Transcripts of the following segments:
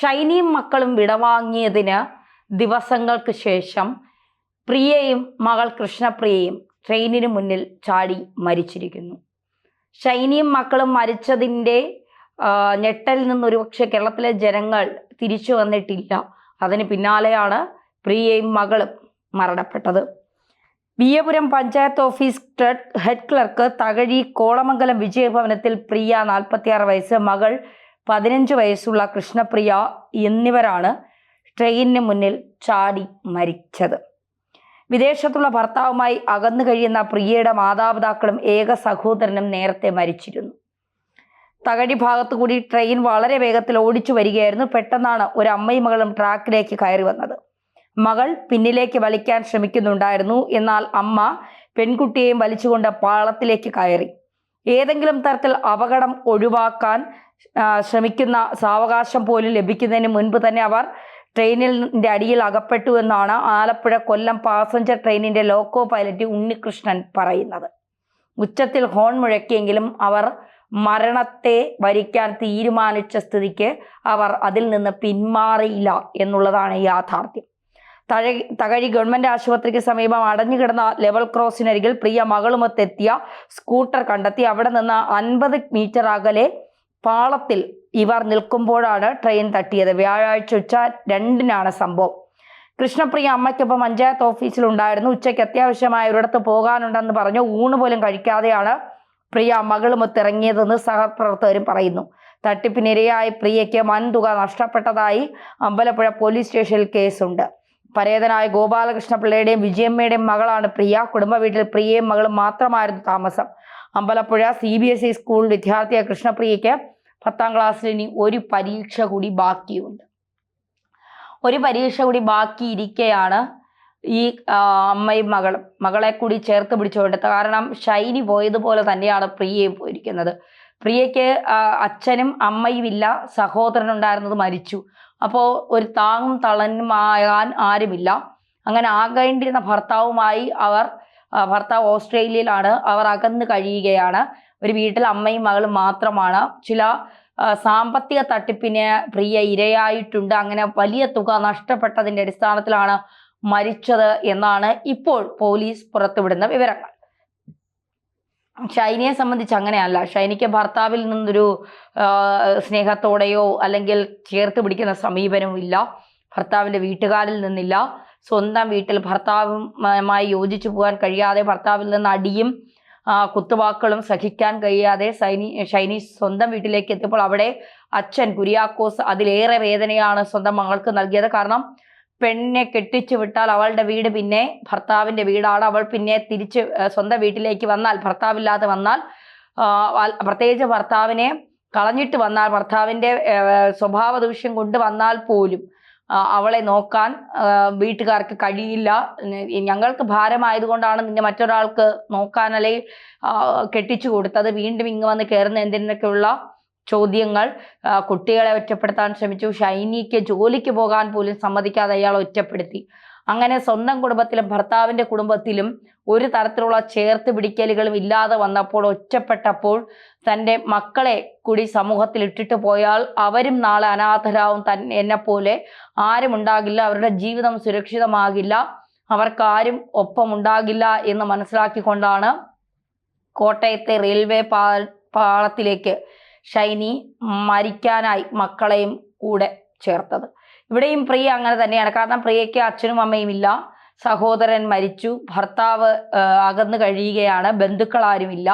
ഷൈനിയും മക്കളും വിടവാങ്ങിയതിന് ദിവസങ്ങൾക്ക് ശേഷം പ്രിയയും മകൾ കൃഷ്ണപ്രിയയും ട്രെയിനിന് മുന്നിൽ ചാടി മരിച്ചിരിക്കുന്നു. ഷൈനിയും മക്കളും മരിച്ചതിന്റെ ഞെട്ടലിൽ നിന്ന് ഒരുപക്ഷെ കേരളത്തിലെ ജനങ്ങൾ തിരിച്ചു വന്നിട്ടില്ല. അതിന് പിന്നാലെയാണ് പ്രിയയും മകളും മരണപ്പെട്ടത്. Veeyapuram panchayat office head clerk Thakazhi Kolamangalam വിജയഭവനത്തിൽ Priya നാൽപ്പത്തിയാറ് വയസ്സ് മകൾ പതിനഞ്ച് വയസ്സുള്ള കൃഷ്ണപ്രിയ എന്നിവരാണ് ട്രെയിനിന് മുന്നിൽ ചാടി മരിച്ചത്. വിദേശത്തുള്ള ഭർത്താവുമായി അകന്നു കഴിയുന്ന പ്രിയയുടെ മാതാപിതാക്കളും ഏക സഹോദരനും നേരത്തെ മരിച്ചിരുന്നു. തകഴി ഭാഗത്തു കൂടി ട്രെയിൻ വളരെ വേഗത്തിൽ ഓടിച്ചു വരികയായിരുന്നു. പെട്ടെന്നാണ് ഒരു അമ്മയും മകളും ട്രാക്കിലേക്ക് കയറി വന്നത്. മകൾ പിന്നിലേക്ക് വലിക്കാൻ ശ്രമിക്കുന്നുണ്ടായിരുന്നു. എന്നാൽ അമ്മ പെൺകുട്ടിയെയും വലിച്ചുകൊണ്ട് പാളത്തിലേക്ക് കയറി. ഏതെങ്കിലും തരത്തിൽ അപകടം ഒഴിവാക്കാൻ ശ്രമിക്കുന്ന സാവകാശം പോലും ലഭിക്കുന്നതിന് മുൻപ് തന്നെ അവർ ട്രെയിനിന്റെ അടിയിൽ അകപ്പെട്ടു എന്നാണ് ആലപ്പുഴ കൊല്ലം പാസഞ്ചർ ട്രെയിനിന്റെ ലോക്കോ പൈലറ്റ് ഉണ്ണികൃഷ്ണൻ പറയുന്നത്. ഉച്ചത്തിൽ ഹോൺ മുഴക്കിയെങ്കിലും അവർ മരണത്തെ വരിക്കാൻ തീരുമാനിച്ച സ്ഥിതിക്ക് അവർ അതിൽ നിന്ന് പിന്മാറിയില്ല എന്നുള്ളതാണ് യാഥാർത്ഥ്യം. തഴ തകഴി ഗവൺമെന്റ് ആശുപത്രിക്ക് സമീപം അടഞ്ഞുകിടന്ന ലെവൽ ക്രോസിനരികിൽ പ്രിയ മകളുമൊത്തെത്തിയ സ്കൂട്ടർ കണ്ടെത്തി അവിടെ നിന്ന് അൻപത് മീറ്റർ അകലെ പാളത്തിൽ ഇവർ നിൽക്കുമ്പോഴാണ് ട്രെയിൻ തട്ടിയത്. വ്യാഴാഴ്ച ഉച്ച രണ്ടിനാണ് സംഭവം. കൃഷ്ണപ്രിയ അമ്മയ്ക്കൊപ്പം പഞ്ചായത്ത് ഓഫീസിലുണ്ടായിരുന്നു ഉച്ചയ്ക്ക് അത്യാവശ്യമായ ഒരിടത്ത് പോകാനുണ്ടെന്ന് പറഞ്ഞു. ഊണ് പോലും കഴിക്കാതെയാണ് പ്രിയ മകളുമൊത്തിറങ്ങിയതെന്ന് സഹപ്രവർത്തകരും പറയുന്നു. തട്ടിപ്പിനിരയായ പ്രിയയ്ക്ക് വൻ തുക നഷ്ടപ്പെട്ടതായി അമ്പലപ്പുഴ പോലീസ് സ്റ്റേഷനിൽ കേസുണ്ട്. പരേതനായ ഗോപാലകൃഷ്ണ പിള്ളയുടെയും വിജയമ്മയുടെയും മകളാണ് പ്രിയ. കുടുംബ വീട്ടിൽ പ്രിയയും മകളും മാത്രമായിരുന്നു താമസം. Ambalappuzha C B S E school വിദ്യാർത്ഥിയായ കൃഷ്ണപ്രിയയ്ക്ക് പത്താം ക്ലാസ്സിൽ ഇനി ഒരു പരീക്ഷ കൂടി ബാക്കിയുണ്ട്. ഒരു പരീക്ഷ കൂടി ബാക്കിയിരിക്കെയാണ് ഈ അമ്മയും മകളും. മകളെ കൂടി ചേർത്ത് പിടിച്ചുകൊണ്ട് കാരണം ഷൈനി പോയതുപോലെ തന്നെയാണ് പ്രിയയും പോയിരിക്കുന്നത്. പ്രിയയ്ക്ക് അച്ഛനും അമ്മയും ഇല്ല. സഹോദരനുണ്ടായിരുന്നത് മരിച്ചു. അപ്പോൾ ഒരു താങ്ങും തളനുമാകാൻ ആരുമില്ല. അങ്ങനെ ആകേണ്ടിരുന്ന ഭർത്താവുമായി അവർ ഭർത്താവ് ഓസ്ട്രേലിയയിലാണ്. അവർ അകന്ന് കഴിയുകയാണ്. ഒരു വീട്ടിൽ അമ്മയും മകളും മാത്രമാണ്. ചില സാമ്പത്തിക തട്ടിപ്പിന് പ്രിയ ഇരയായിട്ടുണ്ട്. അങ്ങനെ വലിയ തുക നഷ്ടപ്പെട്ടതിന്റെ അടിസ്ഥാനത്തിലാണ് മരിച്ചത് എന്നാണ് ഇപ്പോൾ പോലീസ് പുറത്തുവിടുന്ന വിവരങ്ങൾ. ഷൈനിയെ സംബന്ധിച്ച് അങ്ങനെയല്ല. ഷൈനിക്ക് ഭർത്താവിൽ നിന്നൊരു സ്നേഹത്തോടെയോ അല്ലെങ്കിൽ ചേർത്ത് പിടിക്കുന്ന സമീപനവും ഇല്ല. ഭർത്താവിന്റെ വീട്ടുകാരിൽ നിന്നില്ല. സ്വന്തം വീട്ടിൽ ഭർത്താവുമായി യോജിച്ചു പോകാൻ കഴിയാതെ ഭർത്താവിൽ നിന്ന് അടിയും കുത്തുവാക്കുകളും സഹിക്കാൻ കഴിയാതെ സൈനി ഷൈനി സ്വന്തം വീട്ടിലേക്ക് എത്തിയപ്പോൾ അവിടെ അച്ഛൻ കുര്യാക്കോസ് അതിലേറെ വേദനയാണ് സ്വന്തം മകൾക്ക് നൽകിയത്. കാരണം പെണ്ണിനെ കെട്ടിച്ചു വിട്ടാൽ അവളുടെ വീട് പിന്നെ ഭർത്താവിന്റെ വീടാണ്. അവൾ പിന്നെ തിരിച്ച് സ്വന്തം വീട്ടിലേക്ക് വന്നാൽ ഭർത്താവില്ലാതെ വന്നാൽ ആ, പ്രത്യേകിച്ച് ഭർത്താവിനെ കളഞ്ഞിട്ട് വന്നാൽ ഭർത്താവിന്റെ സ്വഭാവ ദൂഷ്യം കൊണ്ട് വന്നാൽ പോലും ആ, അവളെ നോക്കാൻ വീട്ടുകാർക്ക് കഴിയില്ല. ഞങ്ങൾക്ക് ഭാരമായതുകൊണ്ടാണ് നിന്നെ മറ്റൊരാൾക്ക് നോക്കാൻ അല്ലെങ്കിൽ കെട്ടിച്ചു കൊടുത്തത്. വീണ്ടും ഇങ്ങ് വന്ന് കയറുന്ന എന്തിനൊക്കെയുള്ള ചോദ്യങ്ങൾ കുട്ടികളെ ഒറ്റപ്പെടുത്താൻ ശ്രമിച്ചു. ഷൈനിക്ക് ജോലിക്ക് പോകാൻ പോലും സമ്മതിക്കാതെ അയാൾ ഒറ്റപ്പെടുത്തി. അങ്ങനെ സ്വന്തം കുടുംബത്തിലും ഭർത്താവിന്റെ കുടുംബത്തിലും ഒരു തരത്തിലുള്ള ചേർത്ത് പിടിക്കലുകളും ഇല്ലാതെ വന്നപ്പോൾ ഒറ്റപ്പെട്ടപ്പോൾ തന്റെ മക്കളെ കൂടി സമൂഹത്തിൽ ഇട്ടിട്ട് പോയാൽ അവരും നാളെ അനാഥരാവും. തൻ എന്നെപ്പോലെ ആരും ഉണ്ടാകില്ല. അവരുടെ ജീവിതം സുരക്ഷിതമാകില്ല. അവർക്കാരും ഒപ്പം ഉണ്ടാകില്ല എന്ന് മനസ്സിലാക്കിക്കൊണ്ടാണ് കോട്ടയത്തെ റെയിൽവേ പാളത്തിലേക്ക് ഷൈനി മരിക്കാനായി മക്കളെയും കൂടെ ചേർത്തത്. ഇവിടെയും പ്രിയ അങ്ങനെ തന്നെയാണ്. കാരണം പ്രിയയ്ക്ക് അച്ഛനും അമ്മയും ഇല്ല. സഹോദരൻ മരിച്ചു. ഭർത്താവ് അകന്നു കഴിയുകയാണ്. ബന്ധുക്കൾ ആരുമില്ല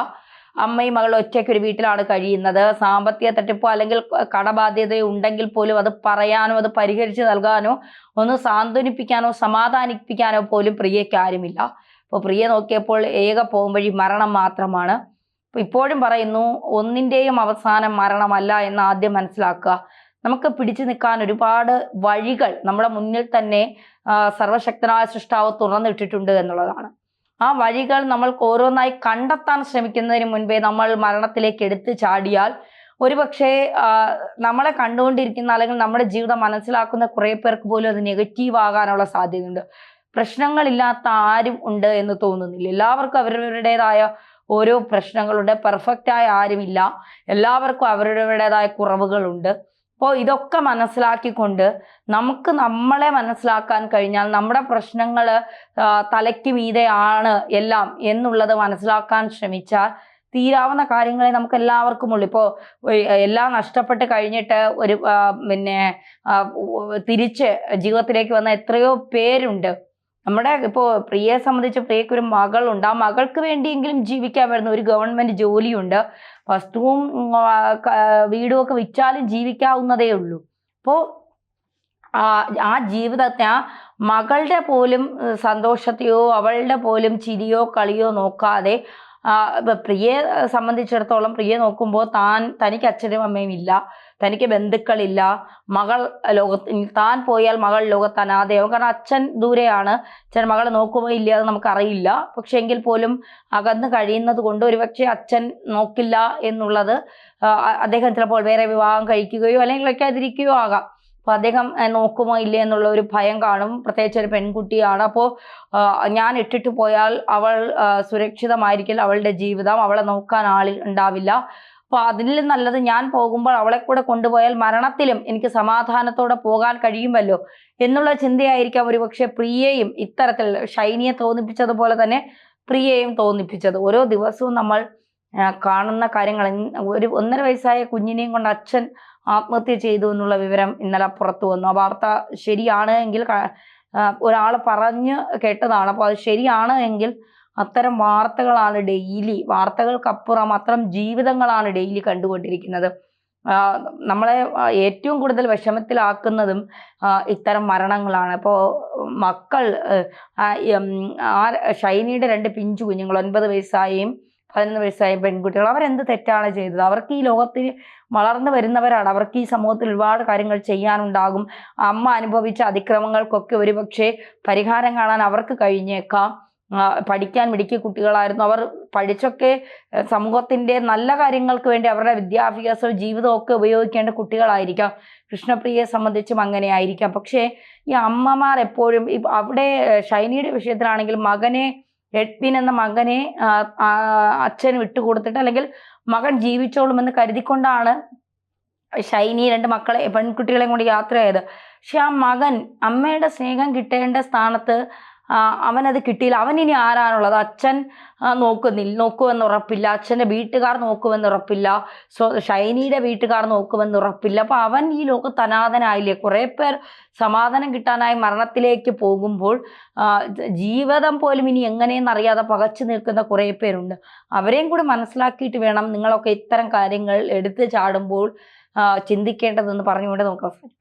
അമ്മയും മകൾ ഒറ്റയ്ക്ക് ഒരു വീട്ടിലാണ് കഴിയുന്നത്. സാമ്പത്തിക തട്ടിപ്പോ അല്ലെങ്കിൽ കടബാധ്യത ഉണ്ടെങ്കിൽ പോലും അത് പറയാനോ അത് പരിഹരിച്ച് നൽകാനോ ഒന്ന് സാന്ത്വനിപ്പിക്കാനോ സമാധാനിപ്പിക്കാനോ പോലും പ്രിയയ്ക്ക് ആരുമില്ല. അപ്പോൾ പ്രിയ നോക്കിയപ്പോൾ ഏക പോകും വഴി മരണം മാത്രമാണ്. ഇപ്പോഴും പറയുന്നു ഒന്നിന്റെയും അവസാനം മരണമല്ല എന്ന് ആദ്യം മനസ്സിലാക്കുക. നമുക്ക് പിടിച്ചു നിൽക്കാൻ ഒരുപാട് വഴികൾ നമ്മുടെ മുന്നിൽ തന്നെ സർവശക്തനായ സൃഷ്ടാവ് തുറന്നിട്ടിട്ടുണ്ട് എന്നുള്ളതാണ്. ആ വഴികൾ നമ്മൾക്ക് ഓരോന്നായി കണ്ടെത്താൻ ശ്രമിക്കുന്നതിന് മുൻപേ നമ്മൾ മരണത്തിലേക്ക് എടുത്തു ചാടിയാൽ ഒരുപക്ഷെ നമ്മളെ കണ്ടുകൊണ്ടിരിക്കുന്ന അല്ലെങ്കിൽ നമ്മുടെ ജീവിതം മനസ്സിലാക്കുന്ന കുറേ പേർക്ക് പോലും അത് നെഗറ്റീവ് ആകാനുള്ള സാധ്യതയുണ്ട്. പ്രശ്നങ്ങളില്ലാത്ത ആരും ഉണ്ട് എന്ന് തോന്നുന്നില്ല. എല്ലാവർക്കും അവരവരുടേതായ ഓരോ പ്രശ്നങ്ങളുണ്ട്. പെർഫെക്റ്റായ ആരുമില്ല. എല്ലാവർക്കും അവരവരുടേതായ കുറവുകളുണ്ട്. അപ്പോൾ ഇതൊക്കെ മനസ്സിലാക്കിക്കൊണ്ട് നമുക്ക് നമ്മളെ മനസ്സിലാക്കാൻ കഴിഞ്ഞാൽ നമ്മുടെ പ്രശ്നങ്ങൾ തലയ്ക്ക് മീതെയാണ് എല്ലാം എന്നുള്ളത് മനസ്സിലാക്കാൻ ശ്രമിച്ചാൽ തീരാവുന്ന കാര്യങ്ങളെ നമുക്ക് എല്ലാവർക്കും ഉള്ളു. ഇപ്പോൾ എല്ലാം നഷ്ടപ്പെട്ട് കഴിഞ്ഞിട്ട് ഒരു പിന്നെ തിരിച്ച് ജീവിതത്തിലേക്ക് വന്ന എത്രയോ പേരുണ്ട്. നമ്മുടെ ഇപ്പോൾ പ്രിയയെ സംബന്ധിച്ച് പ്രിയക്ക് ഒരു മകളുണ്ട്. ആ മകൾക്ക് വേണ്ടിയെങ്കിലും ജീവിക്കാൻ വരുന്ന ഒരു ഗവൺമെന്റ് ജോലിയുണ്ട്. വസ്തുവും വീടും ഒക്കെ വിറ്റാലും ജീവിക്കാവുന്നതേ ഉള്ളൂ. അപ്പോൾ ആ ജീവിതത്തെ ആ മകളുടെ പോലും സന്തോഷത്തെയോ അവളുടെ പോലും ചിരിയോ കളിയോ നോക്കാതെ പ്രിയയെ സംബന്ധിച്ചിടത്തോളം പ്രിയ നോക്കുമ്പോൾ താൻ തനിക്ക് അച്ഛനും അമ്മയും ഇല്ല. തനിക്ക് ബന്ധുക്കളില്ല. മകൾ ലോകത്ത് താൻ പോയാൽ മകൾ ലോകത്ത് അനാഥയാവും. കാരണം അച്ഛൻ ദൂരെയാണ്. അച്ഛൻ മകളെ നോക്കുമോ ഇല്ല അത് നമുക്കറിയില്ല. പക്ഷെ എങ്കിൽ പോലും അകന്ന് കഴിയുന്നത് കൊണ്ട് ഒരുപക്ഷെ അച്ഛൻ നോക്കില്ല എന്നുള്ളത് അദ്ദേഹം ചിലപ്പോൾ വേറെ വിവാഹം കഴിക്കുകയോ അല്ലെങ്കിൽ വയ്ക്കാതിരിക്കുകയോ ആകാം. അപ്പോൾ അദ്ദേഹം നോക്കുമോ ഇല്ലേ എന്നുള്ള ഒരു ഭയം കാണും. പ്രത്യേകിച്ച് ഒരു പെൺകുട്ടിയാണ്. അപ്പോൾ ഞാൻ ഇട്ടിട്ട് പോയാൽ അവൾ സുരക്ഷിതമായിരിക്കില്ല അവളുടെ ജീവിതം. അവളെ നോക്കാൻ ആളിൽ ഉണ്ടാവില്ല. അപ്പോൾ അതിൽ നല്ലത് ഞാൻ പോകുമ്പോൾ അവളെ കൂടെ കൊണ്ടുപോയാൽ മരണത്തിലും എനിക്ക് സമാധാനത്തോടെ പോകാൻ കഴിയുമല്ലോ എന്നുള്ള ചിന്തയായിരിക്കാം ഒരുപക്ഷെ പ്രിയയും ഇത്തരത്തിൽ ഷൈനിയെ തോന്നിപ്പിച്ചതുപോലെ തന്നെ പ്രിയയും തോന്നിപ്പിച്ചത്. ഓരോ ദിവസവും നമ്മൾ കാണുന്ന കാര്യങ്ങൾ ഒരു ഒന്നര വയസ്സായ കുഞ്ഞിനെയും കൊണ്ട് അച്ഛൻ ആത്മഹത്യ ചെയ്തു എന്നുള്ള വിവരം ഇന്നലെ പുറത്തു വന്നു. ആ വാർത്ത ശരിയാണ് എങ്കിൽ ഒരാൾ പറഞ്ഞ് കേട്ടതാണ്. അപ്പോൾ അത് ശരിയാണ് എങ്കിൽ അത്തരം വാർത്തകളാണ് ഡെയിലി വാർത്തകൾക്കപ്പുറം അത്തരം ജീവിതങ്ങളാണ് ഡെയിലി കണ്ടുകൊണ്ടിരിക്കുന്നത്. നമ്മളെ ഏറ്റവും കൂടുതൽ വിഷമത്തിലാക്കുന്നതും ഇത്തരം മരണങ്ങളാണ്. ഇപ്പോൾ മക്കൾ ആ, ഷൈനിയുടെ രണ്ട് പിഞ്ചു കുഞ്ഞുങ്ങൾ ഒൻപത് വയസ്സായും പതിനൊന്ന് വയസ്സായ പെൺകുട്ടികൾ അവരെന്ത് തെറ്റാണ് ചെയ്തത്? അവർക്ക് ഈ ലോകത്തിൽ വളർന്നു വരുന്നവരാണ്. അവർക്ക് ഈ സമൂഹത്തിൽ ഒരുപാട് കാര്യങ്ങൾ ചെയ്യാനുണ്ടാകും. അമ്മ അനുഭവിച്ച അതിക്രമങ്ങൾക്കൊക്കെ ഒരുപക്ഷെ പരിഹാരം കാണാൻ അവർക്ക് കഴിഞ്ഞേക്കാം. പഠിക്കാൻ മിടുക്കിയ കുട്ടികളായിരുന്നു. അവർ പഠിച്ചൊക്കെ സമൂഹത്തിന്റെ നല്ല കാര്യങ്ങൾക്ക് വേണ്ടി അവരുടെ വിദ്യാഭ്യാസവും ജീവിതവും ഒക്കെ ഉപയോഗിക്കേണ്ട കുട്ടികളായിരിക്കാം. കൃഷ്ണപ്രിയയെ സംബന്ധിച്ചും അങ്ങനെ ആയിരിക്കാം പക്ഷേ ഈ അമ്മമാർ എപ്പോഴും അവിടെ ഷൈനിയുടെ വിഷയത്തിലാണെങ്കിൽ മകനെ എഡ്വിൻ എന്ന മകനെ അച്ഛൻ വിട്ടുകൊടുത്തിട്ട് അല്ലെങ്കിൽ മകൻ ജീവിച്ചോളുമെന്ന് കരുതിക്കൊണ്ടാണ് ഷൈനി രണ്ട് മക്കളെ പെൺകുട്ടികളെയും കൊണ്ട് യാത്രയായത്. പക്ഷെ ആ മകൻ അമ്മയുടെ സ്നേഹം കിട്ടേണ്ട സ്ഥാനത്ത് അവനത് കിട്ടിയില്ല. അവൻ ഇനി ആരാണുള്ളത്? അച്ഛൻ നോക്കുന്നില്ല നോക്കുമെന്ന് ഉറപ്പില്ല അച്ഛന്റെ വീട്ടുകാർ നോക്കുമെന്ന് ഉറപ്പില്ല സോ ഷൈനിയുടെ വീട്ടുകാർ നോക്കുമെന്ന് ഉറപ്പില്ല അപ്പോൾ അവൻ ഈ ലോകത്ത് അനാഥനായില്ലേ? കുറേ പേർ സമാധാനം കിട്ടാനായി മരണത്തിലേക്ക് പോകുമ്പോൾ ജീവിതം പോലും ഇനി എങ്ങനെയെന്നറിയാതെ പകച്ചു നിൽക്കുന്ന കുറേ പേരുണ്ട്. അവരെയും കൂടി മനസ്സിലാക്കിയിട്ട് വേണം നിങ്ങളൊക്കെ ഇത്തരം കാര്യങ്ങൾ എടുത്തു ചാടുമ്പോൾ ചിന്തിക്കേണ്ടതെന്ന് പറഞ്ഞുകൊണ്ട് അവസാനിപ്പിക്കാം.